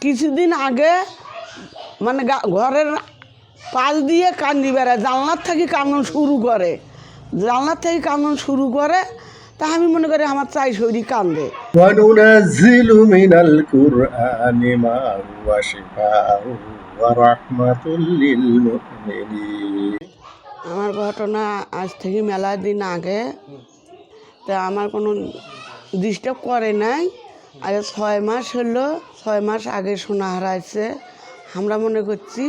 কিছুদিন আগে মানে ঘরের পাশ দিয়ে কান্দি বেড়ায়। জানলার থেকে কান্দন শুরু করে। জানলার থেকে কান্দন শুরু করে তা আমি মনে করি আমার চাই শরীর কান্দে। আমার ঘটনা আজ থেকে মেলা দিন আগে। তা আমার কোনো ডিস্টার্ব করে নাই। আজ ছয় মাস হলো ছয় মাস আগে সোনা হারাইছে। আমরা মনে করছি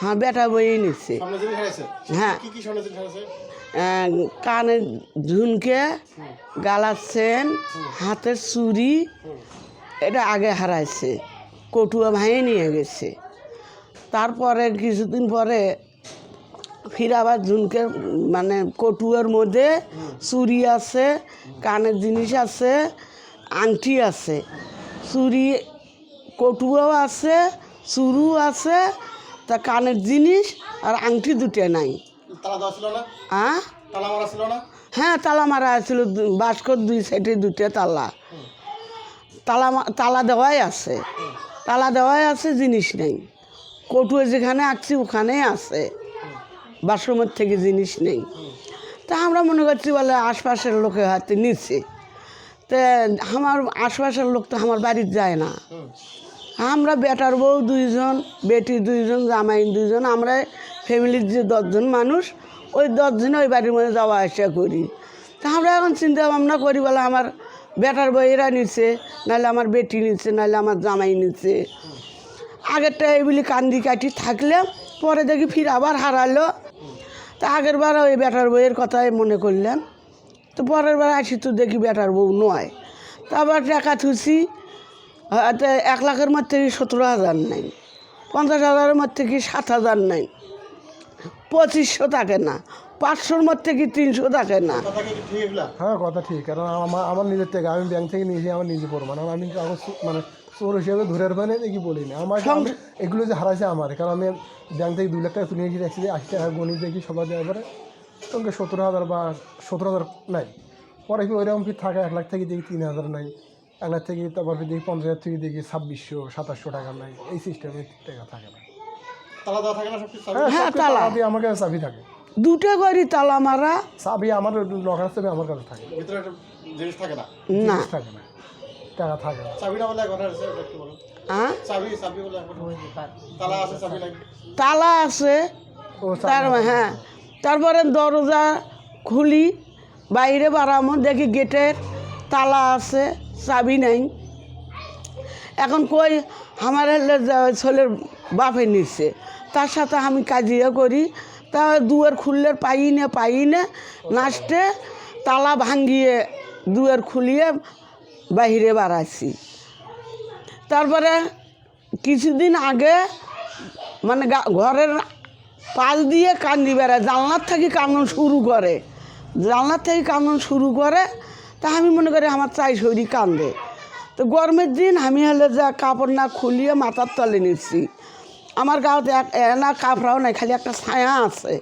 হ্যাঁ বেটা বই নিচ্ছে হ্যাঁ। কানের ঝুনকে গালার সেন হাতের চুরি এটা আগে হারাইছে। কটুয়া ভাঙে নিয়ে গেছে। তারপরে কিছুদিন পরে ফির আবার ঝুনকে মানে কটুয়ার মধ্যে চুরি আছে কানের জিনিস আছে আংটি আছে। চুড়ি কটুয়াও আছে চুরু আছে তা কানের জিনিস আর আংটি দুটো নাই। না? হ্যাঁ তালা মারা আছিল বাস্কর দুই সাইডে দুটো তালা। তালা তালা দেওয়াই আছে। তালা দেওয়াই আছে জিনিস নেই। কটুয়ে যেখানে আঁকছি ওখানেই আছে। বাথরুমের থেকে জিনিস নেই। তা আমরা মনে করছি বলে আশপাশের লোকে হাতে নিচ্ছে তা আমার আশপাশের লোক তো আমার বাড়িতে যায় না। আমরা বেটার বউ দুইজন, বেটি দুইজন জামাইন দুইজন, আমরা ফ্যামিলির যে দশজন মানুষ, ওই দশজন ওই বাড়ির মধ্যে যাওয়া আসা করি। তা আমরা এখন চিন্তা ভাবনা করি বলে, আমার বেটার বইয়েরা নিচ্ছে নাহলে আমার বেটি নিচ্ছে নাহলে আমার জামাই নিচ্ছে আগেরটা এইগুলি কান্দি কাটি থাকলে পরে দেখি ফির আবার হারালো। তা আগের বার ওই বেটার বইয়ের কথাই মনে করলেন। তো পরের বার আসি তো দেখি বেটার বউ নয়। তারপর টাকা থুছি হয়তো এক লাখের মধ্যে কি সতেরো হাজার নাই পঞ্চাশ হাজারের মধ্যে কি সাত হাজার নাই পঁচিশশো থাকে না পাঁচশোর মধ্যে কি তিনশো থাকে না। হ্যাঁ কথা ঠিক কারণ আমার আমার নিজের থেকে আমি ব্যাংক থেকে নিয়েছি আমার নিজে পড়ব না আমি কাগজ মানে চোর হিসেবে ধরে মানে কি বলি না। আমার আমি- এগুলো যে হারাইছে আমার কারণ আমি ব্যাংক থেকে দুই লাখ টাকা তুলে নিয়েছি দেখছি যে আশি টাকা গণিত দেখি সবাই দেওয়ার পরে তোমাকে সতেরো হাজার বা সতেরো হাজার নাই। পরে কি ওইরকম কি থাকে এক লাখ থেকে দেখি তিন হাজার নাই। এক লাখ থেকে তারপর দেখি পঞ্চাশ হাজার থেকে দেখি ছাব্বিশশো সাতাশশো টাকা নাই এই সিস্টেমে টাকা থাকে না। তালা দেওয়া থাকে না সব কিছু হ্যাঁ হ্যাঁ, তালা। দিয়ে আমার কাছে চাবি থাকে। দুটো তালা মারা। চাবি আমার লকার চাবি আমার কাছে থাকে। ভিতরে জিনিস থাকে না? না। থাকে না। টাকা থাকে না। চাবিটা বলে একবার আছে একটু বলো হ্যাঁ? চাবি চাবি বলে তালা আছে চাবি নাই। তালা আছে। তার হ্যাঁ। তারপরে দরজা খুলি বাইরে বাড়ামো দেখি গেটের তালা আছে। চাবি নাই। এখন কই আমার ছেলের বাপে নিচ্ছে তার সাথে আমি কাজিয়া করি। তা দুয়ার খুললে পাই না পাই না। লাস্টে তালা ভাঙ্গিয়ে দুয়ার খুলিয়ে বাহিরে বাড়াচ্ছি তারপরে কিছুদিন আগে মানে ঘরের পাশ দিয়ে কান্দি বেড়ায়। জানলার থেকে কান্দন শুরু করে। জানলার থেকে কান্দন শুরু করে তা আমি মনে করি আমার চাই শরীর কান্দে। তো গরমের দিন আমি হলে যা কাপড় না খুলিয়ে মাথার তলে নিচ্ছি। আমার গাঁতে এক না কাপড়াও নাই, খালি একটা ছায়া আছে।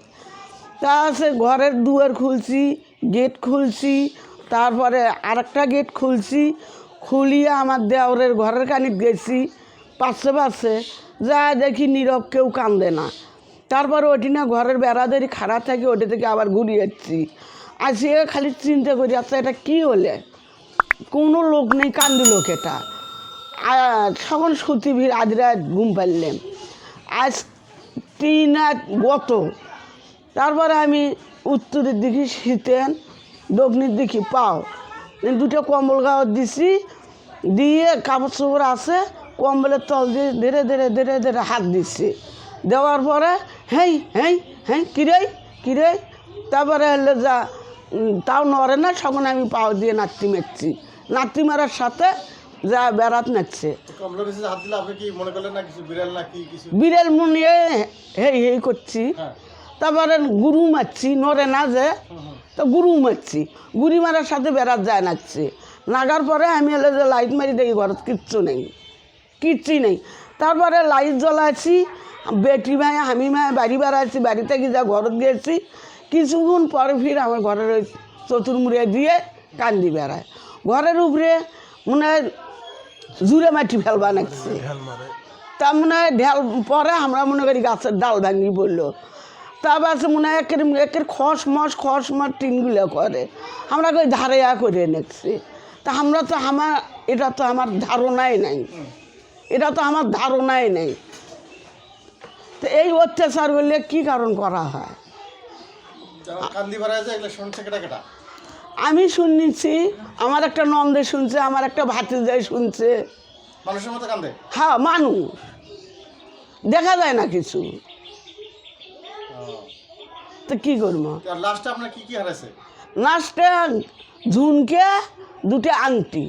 তা আছে ঘরের দুয়ার খুলছি, গেট খুলছি, তারপরে আরেকটা গেট খুলছি, খুলিয়ে আমার দেওরের ঘরের কানিক গেছি পাশে পাশে যা দেখি নীরব কেউ কান্দে না। তারপরে ওটি না ঘরের বেড়াদারি খারাপ থাকে ওটি থেকে আবার ঘুরিয়ে আসিয়ে খালি চিন্তা করি আচ্ছা এটা কী হলে? কোনো লোক নেই, কান্দি লোক এটা। সকল তখন সুতি ভিড়, আজ রাত ঘুম পারলাম আজ তিন রাত গত। তারপরে আমি উত্তরের দিকে শীতেন, দক্ষিণের দিকে পাও। দুটো কম্বল গাওয়ার দিছি, দিয়ে কাপড় চোপড় আছে, কম্বলের তল দিয়ে ধীরে ধীরে ধীরে ধীরে হাত দিচ্ছি দেওয়ার পরে হেই হেই হ্যাঁ কিরে কিরে? তারপরে হলে যা তাও নড়ে না তখন আমি পাও দিয়ে নাতি মারছি নাতি মারার সাথে যা বেড়াত নাচছে। মনে বিড়াল মুনিয়ে হেই হেই করছি। হ্যাঁ। তারপরে গুরু মারছি নড়ে না যে তো গুরু মারছি। গুড়ি মারার সাথে বেড়াত যায় নাচছে। নাগার পরে আমি এলে যে লাইট মারি দেখি ঘরত কিচ্ছু নেই। কিচ্ছু নেই। তারপরে লাইট জ্বলাচ্ছি বেটি মায় আমি মায় বাড়ি বেড়াচ্ছি বাড়িতে গিয়ে যা ঘরত গেছি কিছুক্ষণ পরে ফির আমার ঘরের ওই চতুর্মুড়ে দিয়ে কান্দি বেড়ায়। ঘরের উপরে মনে হয় জুড়ে মাটি ফেলবা নাকছে তা মনে হয় ঢেল পরে আমরা মনে করি গাছের ডাল ভাঙি বলল। তারপর আছে মনে হয় একের একের খস মস খস মস টিনগুলো করে। আমরা কই ধারে করে নেছি তা আমরা তো আমার এটা তো আমার ধারণাই নাই। এটা তো আমার ধারণাই নেই। তো এই অত্যাচার করলে কী কারণ করা হয় কান্দি ভাড়া যে এগুলো শুনছে কেটা কেটা আমি শুনেছি আমার একটা নন্দে শুনছে আমার একটা ভাতিজাই শুনছে। মানুষের মতো কান্দে? হ্যাঁ মানু দেখা যায় না কিছু। তো কি করব? লাস্টে আপনার কি কি হারাইছে? লাস্টে ঝুনকে দুটো আংটি।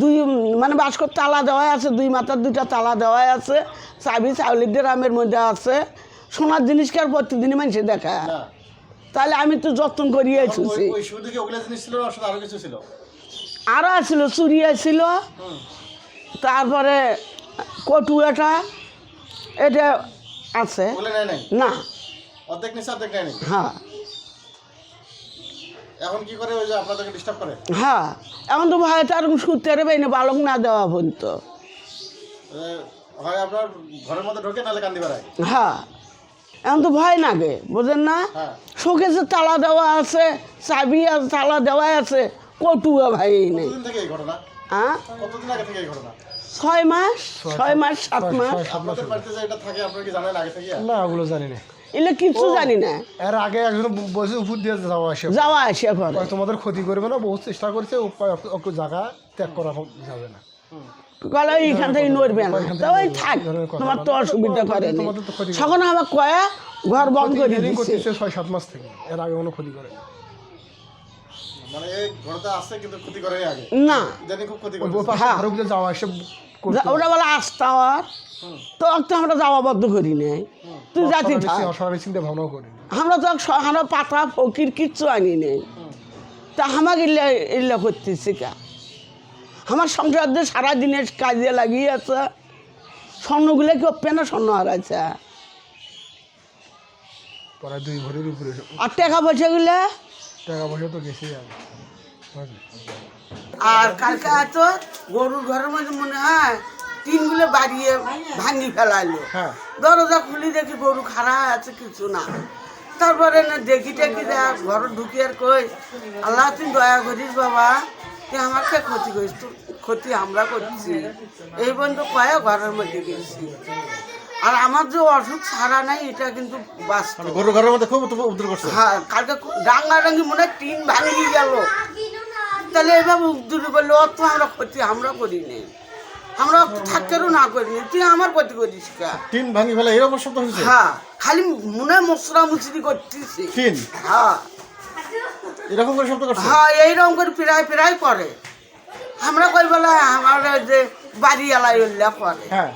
দুই মানে বাস্কর তালা দেওয়া আছে দুই মাথার দুইটা তালা দেওয়া আছে চাবি চাউলির ড্রামের মধ্যে আছে সোনার জিনিসকে আর প্রতিদিনই মানুষে দেখায় না। তাহলে আমি তো যত্ন করিয়ে ছিল না ওর সাথে আরও কিছু ছিল? আরও আসছিল চুরি আসছিল তারপরে কটুয়াটা এটা এটা আছে। না। হ্যাঁ। এখন কি করে ওই যে আপনাদেরকে ডিস্টার্ব করে? হ্যাঁ। এখন তো ভয় তার সুতের বেনে বালক না দেওয়া পর্যন্ত। হয় আপনার ঘরের মধ্যে ঢোকে নাহলে কান্দি হ্যাঁ। এখন তো ভয় লাগে বোঝেন না? হ্যাঁ। শোকেসে তালা দেওয়া আছে চাবি আর তালা দেওয়া আছে কটুয়া ভাই নেই। হ্যাঁ? কতদিন আগে থেকে এই ঘটনা? ছয় মাস ছয় মাস সাত মাস। না ওগুলো জানি না। এগুলো কিচ্ছু জানি না। এর আগে একজন বসে উপর দিয়ে যাওয়া আসে যাওয়া আসে করে তোমাদের ক্ষতি করবে না বহু চেষ্টা করছে জায়গা ত্যাগ করা যাবে না। কলে এইখান থেকে নড়বে না। তো ওই থাক তোমার তো অসুবিধা করে। তখন আমার কয়া ঘর বন্ধ করে দিচ্ছে করতেছে ছয় সাত মাস থেকে। এর আগে কোনো ক্ষতি করে মানে এই ঘরটা আছে কিন্তু ক্ষতি করে আগে। না। ইদানিং খুব ক্ষতি করে পাশে হ্যাঁ। ওটা বলে আসতে হওয়ার তো তো আমরা যাওয়া বদ্ধ করি নাই। তুই জাতি আমরা তো সহানো পাতা ফকির কিচ্ছু আনি নেই। তা আমাকে ইল্লা ইল্লা করতেছি কা? আমার সংসার দিয়ে সারাদিনের কাজে লাগিয়ে আছে স্বর্ণগুলো কি ওপে না স্বর্ণ হারাইছে? প্রায় দুই ভরির উপরে আর টাকা পয়সাগুলো টাকা পয়সা তো আগে আর। কালকে তো গরুর ঘরের মধ্যে মনে হয় টিনগুলো বাড়িয়ে ভাঙি ফেলাইলো। হ্যাঁ। দরজা খুলি দেখি গরু খাড়া আছে কিছু না। তারপরে না দেখি টেকি যা ঘর ঢুকি আর কই আল্লাহ তুই দয়া করিস বাবা। তুই আমার ক্ষতি করিস তোর ক্ষতি আমরা করছি। এই পর্যন্ত কয়ে ঘরের মধ্যে গেছি। আর আমার যে অসুখ ছাড়া নাই এটা কিন্তু বাস্তব। মানে গরু ঘরের মধ্যে খুব উপ- করছে। হ্যাঁ কালকে ডাঙ্গাডাঙ্গি মনে হয় টিন ভাঙি গেল। তাহলে এভাবে উদ্দুরি করলে অত আমরা ক্ষতি আমরা করিনি। আমরা থাকেরও না করিনি। তুই আমার ক্ষতি করিস কা? টিন ভাঙি ফেলা এরকম শব্দ হয়েছে? হ্যাঁ খালি মনে মশরা মুচড়ি করতেছি। টিন? হ্যাঁ। এরকম করে শব্দ করছে? হ্যাঁ এইরকম করে প্রায় প্রায় করে। আমরা কই বলে আমার যে বাড়ি এলাই উল্লেখ করে। হ্যাঁ।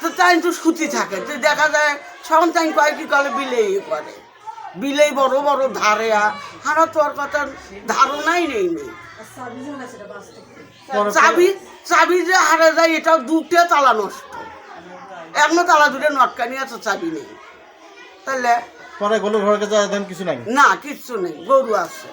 তো তাই তো সুতি থাকে। তো দেখা যায় সখন তাই কয় কি করে বিলেই করে। বিলেই বড় বড় ধারে হারা তোর কথা ধারণাই নেই নেই চাবি চাবি যে হারা যায় এটাও দুটো তালা নষ্ট। এখনও তালা দুটো নটকানি আছে চাবি নেই। তাহলে পরে গরু ঘরের কাছে দেন কিছু নাই? না কিচ্ছু নেই গরু আছে।